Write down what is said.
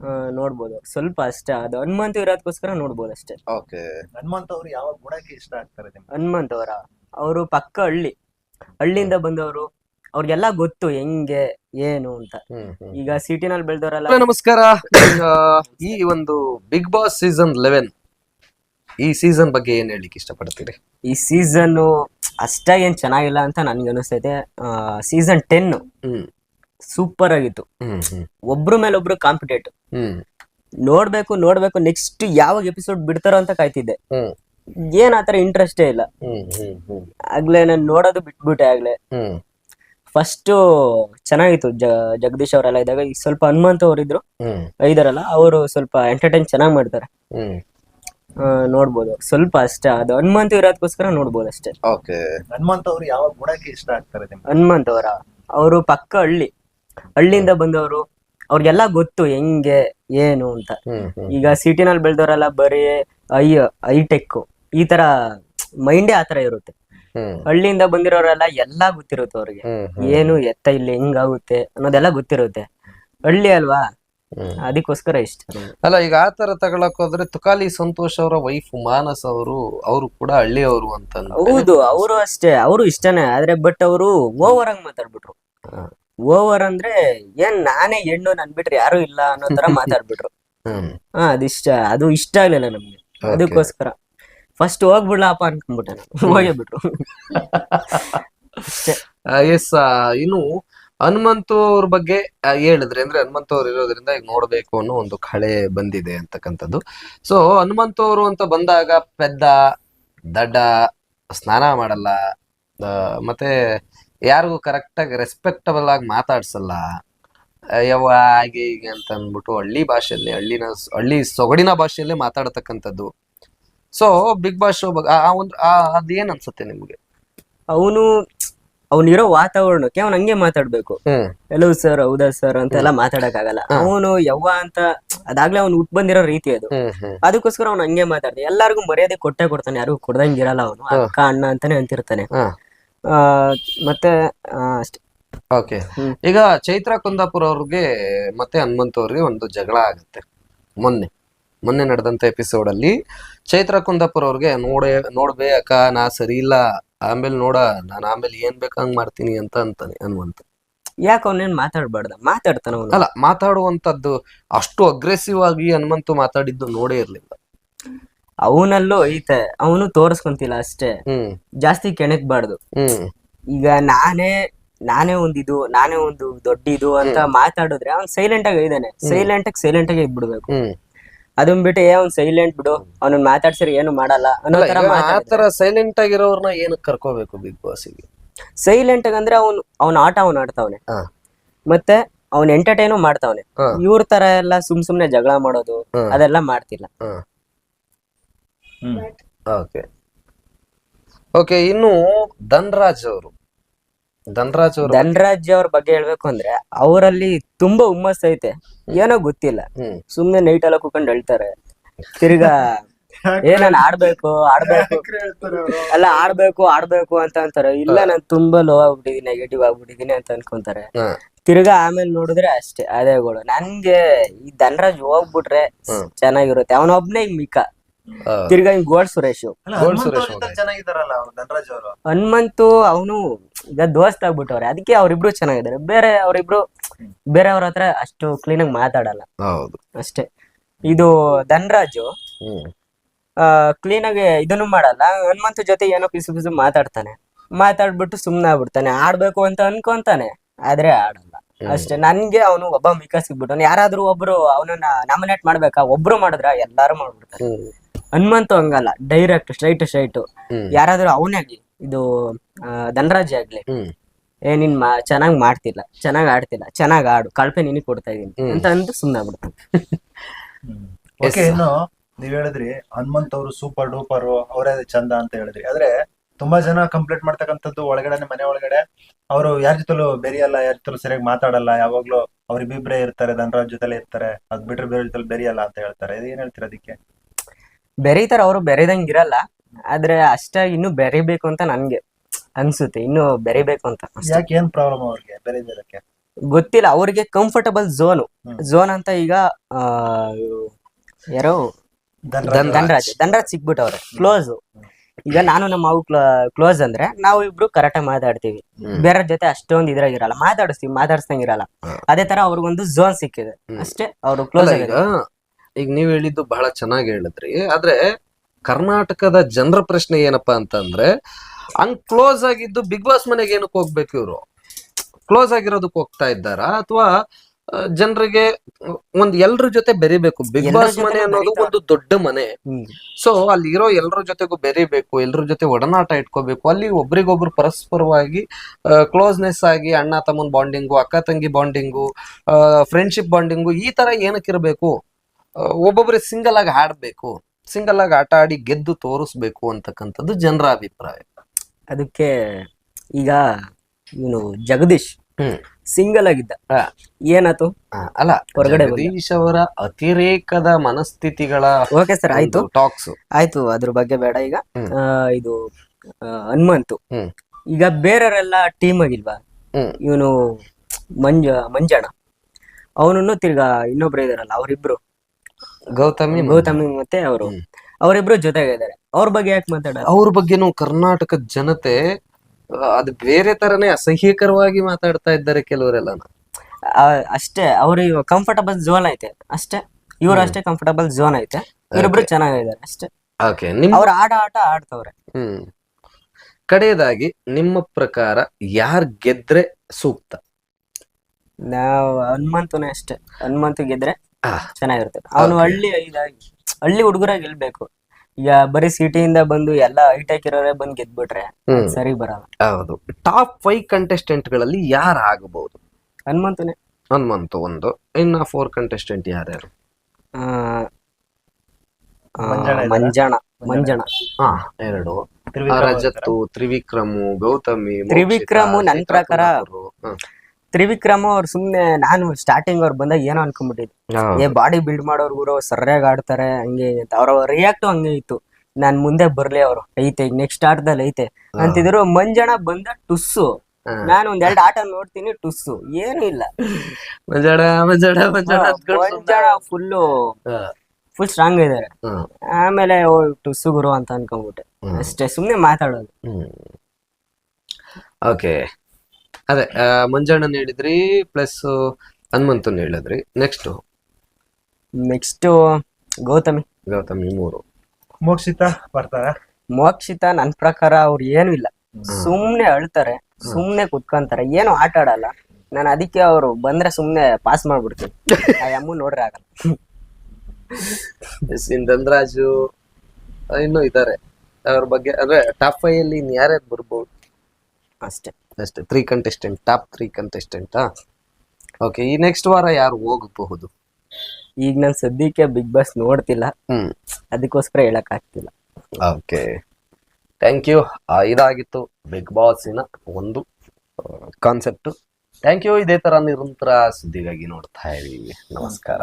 ಆ, ನೋಡ್ಬೋದು. ಸ್ವಲ್ಪ ಅಷ್ಟೇ. ಅದು ಹನುಮಂತ ಇರೋದಕ್ಕೋಸ್ಕರ ನೋಡ್ಬೋದು ಅಷ್ಟೇ. ಓಕೆ. ಹನುಮಂತ್ ಅವ್ರು ಯಾವ ಗುಣಕ್ಕೆ ಇಷ್ಟ ಆಗ್ತಾರೆ ನಿಮ್ಗೆ? ಹನುಮಂತ ಅವರ? ಅವರು ಪಕ್ಕ ಹಳ್ಳಿ. ಹಳ್ಳಿಯಿಂದ ಬಂದವರು. ಅವ್ರಿಗೆಲ್ಲ ಗೊತ್ತು ಹೆಂಗೆ ಏನು ಅಂತ. ಈಗ ಸಿಟಿನಲ್ಲಿ ಬೆಳೆದವರೆಲ್ಲ ನಮಸ್ಕಾರ. ಈಗ ಈ ಒಂದು ಬಿಗ್ ಬಾಸ್ ಸೀಸನ್ ಲೆವೆನ್ ಈ ಸೀಸನ್ ಬಗ್ಗೆ ಏನ್ ಹೇಳಿಕ್ ಇಷ್ಟಪಡ್ತೀರಿ? ಈ ಸೀಸನ್ ಅಷ್ಟಾಗಿ ಏನ್ ಚೆನ್ನಾಗಿಲ್ಲ ಅಂತ ನನ್ಗೆ ಅನಿಸ್ತೈತೆ. ಸೀಸನ್ ಟೆನ್ ಹ್ಮ್. ಸೂಪರ್ ಆಗಿತ್ತು. ಹ್ಮ್ ಹ್ಮ್. ಒಬ್ರ ಮೇಲೆ ಒಬ್ರು ಕಾಂಪಿಟೇಟ್ ಹ್ಮ್. ನೋಡ್ಬೇಕು ನೋಡ್ಬೇಕು ನೆಕ್ಸ್ಟ್ ಯಾವಾಗ ಎಪಿಸೋಡ್ ಬಿಡ್ತಾರೋ ಅಂತ ಕಾಯ್ತಿದ್ದೆ. ಏನ್ ಆತರ ಇಂಟ್ರೆಸ್ಟೇ ಇಲ್ಲ. ಆಗ್ಲೇ ನಾನು ನೋಡೋದು ಬಿಟ್ಬಿಟ್ಟೆ ಆಗ್ಲೇ. ಹ್ಮ್. ಫಸ್ಟ್ ಚೆನ್ನಾಗಿತ್ತು. ಜಗದೀಶ್ ಅವರೆಲ್ಲ ಇದ್ದಾಗ ಈಗ ಸ್ವಲ್ಪ ಹನುಮಂತ ಅವರಿದ್ರು ಇದ್ರು. ಇದಾರಲ್ಲ ಅವರು ಸ್ವಲ್ಪ ಎಂಟರ್ಟೈನ್ ಚೆನ್ನಾಗಿ ಮಾಡ್ತಾರೆ. ನೋಡ್ಬೋದು. ಸ್ವಲ್ಪ ಅಷ್ಟೇ. ಅದು ಹನುಮಂತ ಇರೋದಕ್ಕೋಸ್ಕರ ನೋಡ್ಬೋದು ಅಷ್ಟೇ. ಓಕೆ ಹನುಮಂತ್ ಅವ್ರು ಯಾವ ಗುಣಕ್ಕೆ ಇಷ್ಟ ಆಗ್ತಾರೆ ನಿಮ್ಗೆ? ಹನುಮಂತ ಅವರ? ಅವರು ಪಕ್ಕ ಹಳ್ಳಿ. ಹಳ್ಳಿಯಿಂದ ಬಂದವರು ಅವ್ರಿಗೆಲ್ಲ ಗೊತ್ತು ಹೆಂಗೆ ಏನು ಅಂತ. ಈಗ ಸಿಟಿನಲ್ಲಿ ಬೆಳೆದವರೆಲ್ಲ ಬರೀ ಐ ಐ ಟೆಕ್ ಈ ತರ ಮೈಂಡೇ ಆತರ ಇರುತ್ತೆ. ಹಳ್ಳಿಯಿಂದ ಬಂದಿರೋರೆಲ್ಲ ಎಲ್ಲಾ ಗೊತ್ತಿರುತ್ತೆ ಅವ್ರಿಗೆ. ಏನು ಎತ್ತ ಇಲ್ಲಿ ಹೆಂಗಾಗುತ್ತೆ ಅನ್ನೋದೆಲ್ಲ ಗೊತ್ತಿರುತ್ತೆ. ಹಳ್ಳಿ ಅಲ್ವಾ. ಅದಕ್ಕೋಸ್ಕರ ಇಷ್ಟ ಅಲ್ಲ ಈಗ ಆ ತರ ತಗೊಳಕ್ ಹೋದ್ರೆ ತುಕಾಲಿ ಸಂತೋಷ್ ಅವರ ವೈಫ್ ಮಾನಸ್ ಅವರು ಅವರು ಕೂಡ ಹಳ್ಳಿಯವರು ಅಂತ. ಹೌದು ಅವರು ಅಷ್ಟೇ ಅವರು ಇಷ್ಟನೇ. ಆದ್ರೆ ಬಟ್ ಅವರು ಓವರ್ ಹಂಗ್ ಮಾತಾಡ್ಬಿಟ್ರು. ಓವರ್ ಅಂದ್ರೆ ಏನ್ ನಾನೇ ಹೆಣ್ಣು ನನ್ ಬಿಟ್ರೆ ಯಾರು ಇಲ್ಲ ಅನ್ನೋ ತರ ಮಾತಾಡ್ಬಿಟ್ರು. ಹಾ ಅದಿಷ್ಟ ಅದು ಇಷ್ಟ ಆಗ್ಲಿಲ್ಲ ನಮ್ಗೆ. ಅದಕ್ಕೋಸ್ಕರ. ಫಸ್ಟ್ ಹೋಗ್ಬಿಡ್ಲಪ್ಪ ಅನ್ಕೊಂಡ್ಬಿಟ್ಟೆ ಹೋಗೇ ಬಿಟ್ರು ಎಸ್ ಇನ್ನು ಹನುಮಂತು ಅವ್ರ ಬಗ್ಗೆ ಹೇಳಿದ್ರೆ ಅಂದ್ರೆ ಹನುಮಂತ ಅವ್ರು ಇರೋದ್ರಿಂದ ಈಗ ನೋಡ್ಬೇಕು ಅನ್ನೋ ಒಂದು ಕಳೆ ಬಂದಿದೆ ಅಂತಕ್ಕಂಥದ್ದು. ಸೊ ಹನುಮಂತ ಅವರು ಅಂತ ಬಂದಾಗ ಪೆದ್ದ ದಡ್ಡ ಸ್ನಾನ ಮಾಡಲ್ಲ ಮತ್ತೆ ಯಾರಿಗೂ ಕರೆಕ್ಟಾಗಿ ರೆಸ್ಪೆಕ್ಟಬಲ್ ಆಗಿ ಮಾತಾಡ್ಸಲ್ಲ. ಯಾವ ಯವ್ವ ಹಾಗೆ ಹೀಗೆ ಅಂತ ಅಂದ್ಬಿಟ್ಟು ಹಳ್ಳಿ ಭಾಷೆಯಲ್ಲಿ ಹಳ್ಳಿನ ಹಳ್ಳಿ ಸೊಗಡಿನ ಭಾಷೆಯಲ್ಲೇ ಮಾತಾಡತಕ್ಕಂಥದ್ದು. ಸೊ ಬಿಗ್ ಬಾಸ್ ಶೋ ಬಗ್ಗೆ ಆ ಒಂದು ಅದೇನ್ ಅನ್ಸುತ್ತೆ ನಿಮ್ಗೆ? ಅವನು ಅವನಿರೋ ವಾತಾವರಣಕ್ಕೆ ಅವ್ನು ಹಂಗೆ ಮಾತಾಡ್ಬೇಕು. ಹಲೋ ಎಲ್ಲೋ ಸರ್ ಹೌದಾ ಸರ್ ಅಂತೆಲ್ಲ ಮಾತಾಡಕ್ ಆಗಲ್ಲ ಅವನು ಯವ್ವ ಅಂತ ಅದಾಗ್ಲೇ ಅವ್ನು ಉಟ್ ಬಂದಿರೋ ರೀತಿ ಅದು. ಅದಕ್ಕೋಸ್ಕರ ಅವ್ನು ಹಂಗೆ ಮಾತಾಡ್ತಾನೆ ಎಲ್ಲಾರ್ಗು ಮರ್ಯಾದೆ ಕೊಟ್ಟೆ ಕೊಡ್ತಾನೆ. ಯಾರಿಗೂ ಕೊಡ್ದಂಗಿರಲ್ಲ ಅವನು. ಅಕ್ಕ ಅಣ್ಣ ಅಂತಾನೆ ಅಂತಿರ್ತಾನೆ. ಆ, ಮತ್ತೆ ಆ, ಅಷ್ಟೇ. ಓಕೆ. ಈಗ ಚೈತ್ರ ಕುಂದಾಪುರ ಅವ್ರಿಗೆ ಮತ್ತೆ ಹನುಮಂತ ಅವ್ರಿಗೆ ಒಂದು ಜಗಳ ಆಗುತ್ತೆ. ಮೊನ್ನೆ ಮೊನ್ನೆ ನಡೆದಂತ ಎಪಿಸೋಡ್ ಅಲ್ಲಿ ಚೈತ್ರ ಕುಂದಾಪುರ ಅವ್ರಿಗೆ ನೋಡೇ ನೋಡ್ಬೇ ಅಕ್ಕ ನಾ ಸರಿ ಇಲ್ಲ ಆಮೇಲೆ ನೋಡ ನಾನು ಆಮೇಲೆ ಏನ್ ಬೇಕಂಗ್ ಮಾಡ್ತೀನಿ ಅಂತ ಅಂತಾನೆ ಹನುಮಂತ. ಯಾಕೆ ಅವನೇನ್ ಮಾತಾಡ್ಬಾರ್ದ? ಮಾತಾಡ್ತಾನ ಅವನು. ಅಲ್ಲ ಮಾತಾಡುವಂತದ್ದು ಅಷ್ಟು ಅಗ್ರೆಸಿವ್ ಆಗಿ ಹನುಮಂತು ಮಾತಾಡಿದ್ದು ನೋಡೇ ಇರ್ಲಿಲ್ಲ. ಅವನಲ್ಲೂ ಐತೆ ಅವನು ತೋರಿಸ್ಕೊಂತಿಲ್ಲ ಅಷ್ಟೇ. ಜಾಸ್ತಿ ಕೆಣಕ್ಬಾರ್ದು. ಈಗ ನಾನೇ ನಾನೇ ಒಂದಿದು ನಾನೇ ಒಂದು ದೊಡ್ಡ ಇದು ಅಂತ ಮಾತಾಡಿದ್ರೆ ಅವ್ನ್ ಸೈಲೆಂಟ್ ಆಗಿ ಇದ್ದಾನೆ ಸೈಲೆಂಟ್ ಆಗಿ ಸೈಲೆಂಟ್ ಆಗಿ ಇದ್ಬಿಡ್ಬೇಕು ಅದನ್ ಬಿಟ್ಟು ಏ ಅವ್ನ್ ಸೈಲೆಂಟ್ ಬಿಡು. ಅವ್ನ ಮಾತಾಡ್ಸಿರಿ ಏನು ಮಾಡಲ್ಲ. ಅನ್ನೋ ತರ ಸೈಲೆಂಟ್ ಆಗಿರೋರ್ನ ಏನ್ ಕರ್ಕೋಬೇಕು ಬಿಗ್ ಬಾಸ್ಗೆ ಸೈಲೆಂಟ್ ಆಗಿ ಅಂದ್ರೆ ಅವ್ನು ಅವ್ನ ಆಟ ಅವ್ನ ಆಡ್ತಾವನೆ. ಮತ್ತೆ ಅವ್ನ್ ಎಂಟರ್ಟೈನು ಮಾಡ್ತಾವನೆ. ಇವ್ರ ತರ ಎಲ್ಲ ಸುಮ್ ಸುಮ್ನೆ ಜಗಳ ಮಾಡೋದು ಅದೆಲ್ಲ ಮಾಡ್ತಿಲ್ಲ. ಓಕೆ ಓಕೆ ಇನ್ನು ಧನ್ರಾಜ್ ಅವರು. ಧನ್ರಾಜ್ ಅವರು ಧನ್ರಾಜ್ ಅವ್ರ ಬಗ್ಗೆ ಹೇಳ್ಬೇಕು ಅಂದ್ರೆ ಅವರಲ್ಲಿ ತುಂಬಾ ಹುಮ್ಮಸ್ ಐತೆ. ಏನೋ ಗೊತ್ತಿಲ್ಲ. ಹ್ಮ್. ಸುಮ್ನೆ ನೈಟ್ ಎಲ್ಲ ಕುತ್ಕೊಂಡು ಹೇಳ್ತಾರೆ. ತಿರ್ಗಾ ಏ ನಾನ್ ಆಡ್ಬೇಕು ಆಡ್ಬೇಕು. ಅಲ್ಲ ಆಡ್ಬೇಕು ಆಡ್ಬೇಕು ಅಂತ ಅಂತಾರೆ. ಇಲ್ಲ ನಾನ್ ತುಂಬಾ ಲೋ ಆಗ್ಬಿಟ್ಟಿದೀನಿ ನೆಗೆಟಿವ್ ಆಗ್ಬಿಟ್ಟಿದೀನಿ ಅಂತ ಅನ್ಕೊಂತಾರೆ. ಹಾ. ತಿರ್ಗಾ ಆಮೇಲೆ ನೋಡಿದ್ರೆ ಅಷ್ಟೇ ಅದೇ ಗೋಳು. ನನ್ಗೆ ಈ ಧನರಾಜ್ ಹೋಗ್ಬಿಟ್ರೆ ಚೆನ್ನಾಗಿರುತ್ತೆ. ಅವನೊಬ್ನೇ ಈಗ ಮಿಕ್ಕ. ತಿರ್ಗಾ ಹಿಂಗ್ ಗೋಡ್ ಸುರೇಶ್. ಗೋಲ್ಡ್ ಹನುಮಂತ್ ಸುರೇಶ್ ಅವ್ರೆ. ಚೆನ್ನಾಗಿದಾರಲ್ಲ ಅವ್ರು ಧನರಾಜ್ ಅವರು. ಹನುಮಂತು ಅವನು ಈಗ ದೋಸ್ತ್ ಆಗ್ಬಿಟ್ಟವ್ರೆ. ಅದಕ್ಕೆ ಅವ್ರಿಬ್ರು ಚೆನ್ನಾಗಿದ್ದಾರೆ. ಬೇರೆ ಅವ್ರಿಬ್ರು ಬೇರೆಯವ್ರ ಹತ್ರ ಅಷ್ಟು ಕ್ಲೀನ್ ಆಗಿ ಮಾತಾಡಲ್ಲ. ಹೌದು. ಅಷ್ಟೇ. ಇದು ಧನರಾಜು ಹ್ಮ್. ಕ್ಲೀನ್ ಆಗಿ ಇದನ್ನು ಮಾಡಲ್ಲ. ಹನುಮಂತ ಜೊತೆ ಏನೋ ಪಿಸು ಪಿಸು ಮಾತಾಡ್ತಾನೆ. ಮಾತಾಡ್ಬಿಟ್ಟು ಸುಮ್ನೆ ಆಗ್ಬಿಡ್ತಾನೆ. ಆಡ್ಬೇಕು ಅಂತ ಅನ್ಕೊಂತಾನೆ. ಆದ್ರೆ ಆಡಲ್ಲ. ಅಷ್ಟೇ. ನನ್ಗೆ ಅವನು ಒಬ್ಬ ಮಿಕ್ಕ ಸಿಗ್ಬಿಟ್ಟು ಯಾರಾದ್ರೂ ಒಬ್ರು ಅವನನ್ನ ನಾಮಿನೇಟ್ ಮಾಡ್ಬೇಕಾ? ಒಬ್ರು ಮಾಡಿದ್ರ ಎಲ್ಲಾರು ಮಾಡ್ಬಿಡ್ತಾರೆ. ಹ್ಮ್. ಹನುಮಂತು ಹಂಗಲ್ಲ ಡೈರೆಕ್ಟ್ ಸ್ಟ್ರೈಟ್ ಸ್ಟ್ರೈಟ್ ಯಾರಾದ್ರೂ ಅವನೇ ಆಗ್ಲಿ ಇದು ಆ, ಧನರಾಜ್ ಆಗ್ಲಿ. ಏ ನೀನ್ ಮಾ ಚೆನ್ನಾಗ್ ಮಾಡ್ತಿಲ್ಲ ಚೆನ್ನಾಗ್ ಆಡ್ತಿಲ್ಲ ಚೆನ್ನಾಗ್ ಆಡು ಕಳಪೆ ನಿನಗ್ ಕೊಡ್ತಾ ಇದೀನಿ ಅಂತ ಅಂದ್ರೆ ಸುಮ್ಮನೆ ಆಗ್ಬಿಡ್ತಾನೆ. ಓಕೆ ಇನ್ನು ನೀವ್ ಹೇಳಿದ್ರಿ ಹನುಮಂತ್ ಅವರು ಸೂಪರ್ ಡೂಪರ್ ಅವರೇ ಚಂದ ಅಂತ ಹೇಳಿದ್ರಿ. ಆದ್ರೆ ತುಂಬಾ ಜನ ಕಂಪ್ಲೇಂಟ್ ಮಾಡ್ತಕ್ಕಂಥದ್ದು ಒಳಗಡೆ ಮನೆ ಒಳಗಡೆ. ಅವರು ಯಾರ ಜೊತೆಲೂ ಬೆರಿಯಲ್ಲ ಯಾರ ಜೊತೆಲೂ ಸರಿಯಾಗಿ ಮಾತಾಡಲ್ಲ ಯಾವಾಗ್ಲೂ ಅವ್ರಿಬ್ಬಿಬ್ರೇ ಇರ್ತಾರೆ ಧನರಾಜ್ ಜೊತೆಲೆ ಇರ್ತಾರೆ ಅದ್ ಬಿಟ್ರೆ ಬೇರೆ ಜೊತೆ ಬೆರಿಯಲ್ಲ ಅಂತ ಹೇಳ್ತಾರೆ. ಇದು ಏನ್ ಹೇಳ್ತೀರಾ ಅದಕ್ಕೆ? ಬೆರೀತಾರ ಅವರು ಬೆರೆದಂಗ್ ಇರಲ್ಲ ಆದ್ರೆ ಅಷ್ಟೇ ಇನ್ನು ಬೆರಿಬೇಕು ಅಂತ ನನ್ಗೆ ಅನ್ಸುತ್ತೆ ಇನ್ನು ಬೆರಿಬೇಕು ಅಂತ ಅಷ್ಟೇ. ಯಾಕೆ ಏನ್ ಪ್ರಾಬ್ಲಮ್ ಅವ್ರಿಗೆ ಬೆರೆದಿರಕ್ಕೆ? ಗೊತ್ತಿಲ್ಲ ಅವ್ರಿಗೆ ಕಂಫರ್ಟಬಲ್ ಝೋನ್ ಝೋನ್ ಅಂತ ಈಗ ಆ, ಇವ್ರು ಯಾರೋ ಧನ್ರಾಜ್. ಧನ್ರಾಜ್. ಧನರಾಜ್ ಸಿಕ್ಬಿಟ್ಟವ್ರೆ ಕ್ಲೋಸ್ ಈಗ ನಾನು ನಮ್ಮ ಅವು ಕ್ಲೋಸ್ ಅಂದ್ರೆ ನಾವು ಇಬ್ರು ಕರೆಕ್ಟಾಗಿ ಮಾತಾಡ್ತೀವಿ. ಬೇರೆ ಜೊತೆ ಅಷ್ಟೊಂದು ಇದ್ರಾಗಿರಲ್ಲ ಮಾತಾಡಿಸ್ತೀವಿ ಮಾತಾಡ್ಸ್ದಂಗ್ ಇರಲ್ಲ. ಅದೇ ತರ ಅವ್ರಿಗೊಂದು ಝೋನ್ ಸಿಕ್ಕಿದೆ. ಅಷ್ಟೇ ಅವರು ಕ್ಲೋಸ್ ಅಲ್ಲ, ಈಗ ಆಗಿದೆ ಈಗ ನೀವ್ ಹೇಳಿದ್ದು ಬಹಳ ಚೆನ್ನಾಗಿ ಹೇಳಿದ್ರಿ. ಆದ್ರೆ ಕರ್ನಾಟಕದ ಜನರ ಪ್ರಶ್ನೆ ಏನಪ್ಪಾ ಅಂತಂದ್ರೆ ಹಂಗ್ ಕ್ಲೋಸ್ ಆಗಿದ್ದು ಬಿಗ್ ಬಾಸ್ ಮನೆಗೆ ಏನಕ್ಕೆ ಹೋಗ್ಬೇಕು ಇವ್ರು? ಕ್ಲೋಸ್ ಆಗಿರೋದಕ್ಕೆ ಹೋಗ್ತಾ ಇದ್ದಾರಾ? ಅಥವಾ ಜನರಿಗೆ ಒಂದ್ ಎಲ್ರ ಜೊತೆ ಬೆರಿಬೇಕು? ಬಿಗ್ ಬಾಸ್ ಮನೆ ಅನ್ನೋದು ಒಂದು ದೊಡ್ಡ ಮನೆ. ಸೊ ಅಲ್ಲಿರೋ ಎಲ್ರ ಜೊತೆಗೂ ಬೆರಿಬೇಕು ಎಲ್ರ ಜೊತೆ ಒಡನಾಟ ಇಟ್ಕೋಬೇಕು. ಅಲ್ಲಿ ಒಬ್ರಿಗೊಬ್ರು ಪರಸ್ಪರವಾಗಿ ಕ್ಲೋಸ್ನೆಸ್ ಆಗಿ ಅಣ್ಣ ತಮ್ಮನ್ ಬಾಂಡಿಂಗು ಅಕ್ಕ ತಂಗಿ ಬಾಂಡಿಂಗು ಫ್ರೆಂಡ್ಶಿಪ್ ಬಾಂಡಿಂಗು ಈ ತರ ಏನಕ್ಕಿರ್ಬೇಕು ಆ, ಒಬ್ಬೊಬ್ರು ಸಿಂಗಲ್ ಆಗಿ ಆಡ್ಬೇಕು ಸಿಂಗಲ್ ಆಗಿ ಆಟ ಆಡಿ ಗೆದ್ದು ತೋರಿಸ್ಬೇಕು ಅಂತಕ್ಕಂಥದ್ದು ಜನರ ಅಭಿಪ್ರಾಯ. ಅದಕ್ಕೆ ಈಗ ಇವನು ಜಗದೀಶ್ ಸಿಂಗಲ್ ಆಗಿದ್ದ. ಏನಾಯ್ತು? ಏನಾತು ಅಲ್ಲ ಹೊರಗಡೆ. ಜಗದೀಶ್ ಅವರ ಅತಿರೇಕದ ಮನಸ್ಥಿತಿಗಳ ಓಕೆ ಸರ್ ಆಯ್ತು. ಟಾಕ್ಸ್ ಆಯ್ತು ಅದ್ರ ಬಗ್ಗೆ ಬೇಡ ಈಗ. ಇದು ಹನುಮಂತು. ಈಗ ಬೇರೆಯವರೆಲ್ಲ ಟೀಮ್ ಆಗಿಲ್ವಾ. ಇವನು ಮಂಜ ಮಂಜಣ್ಣ. ಅವನನ್ನು ತಿರ್ಗಾ ಇನ್ನೊಬ್ರು ಇದಾರಲ್ಲ ಅವರಿಬ್ರು. ಗೌತಮಿ ಗೌತಮಿ ಮತ್ತೆ ಅವರು. ಅವರಿಬ್ರು ಜೊತೆಗಿದ್ದಾರೆ. ಅವ್ರ ಬಗ್ಗೆ ಯಾಕೆ ಮಾತಾಡ ಅವ್ರ ಬಗ್ಗೆನೂ ಕರ್ನಾಟಕದ ಜನತೆ ಆ, ಅದು ಬೇರೆ ತರನೇ ಅಸಹ್ಯಕರವಾಗಿ ಮಾತಾಡ್ತಾ ಇದ್ದಾರೆ ಕೆಲವರೆಲ್ಲ. ಅಷ್ಟೇ ಅವ್ರಿಗೆ ಕಂಫರ್ಟಬಲ್ ಝೋನ್ ಐತೆ. ಅಷ್ಟೇ. ಇವ್ರು ಅಷ್ಟೇ ಕಂಫರ್ಟಬಲ್ ಝೋನ್ ಐತೆ. ಇವರಿಬ್ರು ಚೆನ್ನಾಗಿದ್ದಾರೆ ಅಷ್ಟೇ. ಓಕೆ ನಿಮ್ ಅವ್ರ ಆಟ ಆಟ ಆಡ್ತವ್ರೆ. ಹ್ಮ್. ಕಡೆಯದಾಗಿ ನಿಮ್ಮ ಪ್ರಕಾರ ಯಾರ್ ಗೆದ್ರೆ ಸೂಕ್ತ? ನಾವ್ ಹನುಮಂತನೇ ಅಷ್ಟೇ. ಹನುಮಂತ ಗೆದ್ರೆ. ಚೆನ್ನಾಗಿರುತ್ತೆ. ಅವನು ಹಳ್ಳಿ ಇದಾಗಿ ಹಳ್ಳಿ ಹುಡುಗರಾಗಿ ಗೆಲ್ಬೇಕು ಈಗ ಬರೀ ಸಿಟಿಯಿಂದ ಬಂದು ಎಲ್ಲ ಹೈಟೆಕ್ ಇರೋರೇ ಬಂದು ಗೆದ್ಬಿಟ್ರೆ ಹ್ಮ್. ಸರಿ ಬರಲ್ಲ. ಹೌದು. ಟಾಪ್ ಫೈವ್ ಕಂಟೆಸ್ಟೆಂಟ್ಗಳಲ್ಲಿ ಯಾರು ಆಗಬಹುದು ಹನುಮಂತನೇ. ಹನುಮಂತು ಒಂದು ಇನ್ನ ಫೋರ್ ಕಂಟೆಸ್ಟೆಂಟ್ ಯಾರ್ಯಾರು? ಆ, ಮಂಜಣ ಹಾ ಎರಡು. ಆ, ತ್ರಿವಿಕ್ರಮ್ ರಜತ್ತು ತ್ರಿವಿಕ್ರಮು ಗೌತಮಿ ಮೋಕ್ಷಿತಾ, ತ್ರಿವಿಕ್ರಮು ನನ್ ಪ್ರಕಾರ. ತ್ರಿವಿಕ್ರಮ ಅವ್ರು ಸುಮ್ನೆ ನಾನು ಸ್ಟಾರ್ಟಿಂಗ್ ಅವ್ರು ಬಂದಾಗ ಏನೋ ಅನ್ಕೊಂಡ್ಬಿಟ್ಟಿದ್ದೆ. ಏ ಬಾಡಿ ಬಿಲ್ಡ್ ಮಾಡೋರ್ ಗುರು ಸರಿಯಾಗಿ ಆಡ್ತಾರೆ ಹಂಗೆ ಅಂತ. ಅವ್ರ ರಿಯಾಕ್ಟ್ ಹಂಗೆ ಇತ್ತು. ನಾನ್ ಮುಂದೆ ಬರ್ಲಿ ಅವ್ರು. ಐತೆ ನೆಕ್ಸ್ಟ್ ಆಟದಲ್ಲಿ ಐತೆ. ಅಂತಿದ್ರು ಮಂಜಣ ಬಂದ ಟುಸ್ಸು. ನಾನು ಒಂದ್ ಎರಡು ಆಟ ನೋಡ್ತೀನಿ ಟುಸ್ಸು. ಏನು ಇಲ್ಲ. ಮಂಜಣ ಫುಲ್ಲು ಫುಲ್ ಸ್ಟ್ರಾಂಗ್ ಇದಾರೆ. ಆಮೇಲೆ ಓ ಟುಸ್ಸು ಗುರು ಅಂತ ಅನ್ಕೊಂಡ್ಬಿಟ್ಟೆ. ಅಷ್ಟೇ ಸುಮ್ನೆ ಮಾತಾಡೋದು. ಓಕೆ ಅದೇ ಮಂಜಣ್ಣನ ಹೇಳಿದ್ರಿ ಪ್ಲಸ್ ಹನುಮಂತನ್ ಹೇಳಿದ್ರಿ. Next next Gautami. ಗೌತಮಿ ಮೂರು. ಮೋಕ್ಷಿತ ಬರ್ತಾರ? ಮೋಕ್ಷಿತ ನನ್ ಪ್ರಕಾರ ಅವ್ರು ಏನು ಇಲ್ಲ. ಸುಮ್ನೆ ಅಳ್ತಾರೆ ಸುಮ್ನೆ ಕುತ್ಕೊಂತಾರೆ ಏನು ಆಟ ಆಡಲ್ಲ. ನಾನು ಅದಕ್ಕೆ ಅವರು ಬಂದ್ರೆ ಸುಮ್ನೆ ಪಾಸ್ ಮಾಡ್ಬಿಡ್ತೀನಿ. ಆ ಅಮ್ಮ ನೋಡ್ರೆ ಆಗಲ್ಲ. ಎಸ್ ಇನ್ ಧನರಾಜು ಆ, ಇನ್ನೂ ಇದ್ದಾರೆ. ಅವ್ರ ಬಗ್ಗೆ ಅಂದ್ರೆ ಟಾಪ್ ಫೈವ್ ಅಲ್ಲಿ ಇನ್ ಯಾರ್ಯಾರು ಬರ್ಬೋದು? ಅಷ್ಟೇ. ಅಷ್ಟೇ three contestant top three contestant okay ಈ ನೆಕ್ಸ್ಟ್ ವಾರ ಯಾರು ಹೋಗಬಹುದು? ಈಗ ನಾನು ಸದ್ಯಕ್ಕೆ ಬಿಗ್ ಬಾಸ್ ನೋಡ್ತಿಲ್ಲ. ಹ್ಮ್. ಅದಕ್ಕೋಸ್ಕರ ಹೇಳಕ್ ಆಗ್ತಿಲ್ಲ. ಓಕೆ ಥ್ಯಾಂಕ್ ಯು ಇದಾಗಿತ್ತು ಬಿಗ್ ಬಾಸಿನ ಒಂದು ಕಾನ್ಸೆಪ್ಟ್ ಥ್ಯಾಂಕ್ ಯು ಇದೇ ತರ ನಿರಂತರ ಸುದ್ದಿಗಾಗಿ ನೋಡ್ತಾ ಇದೀವಿ ನಮಸ್ಕಾರ.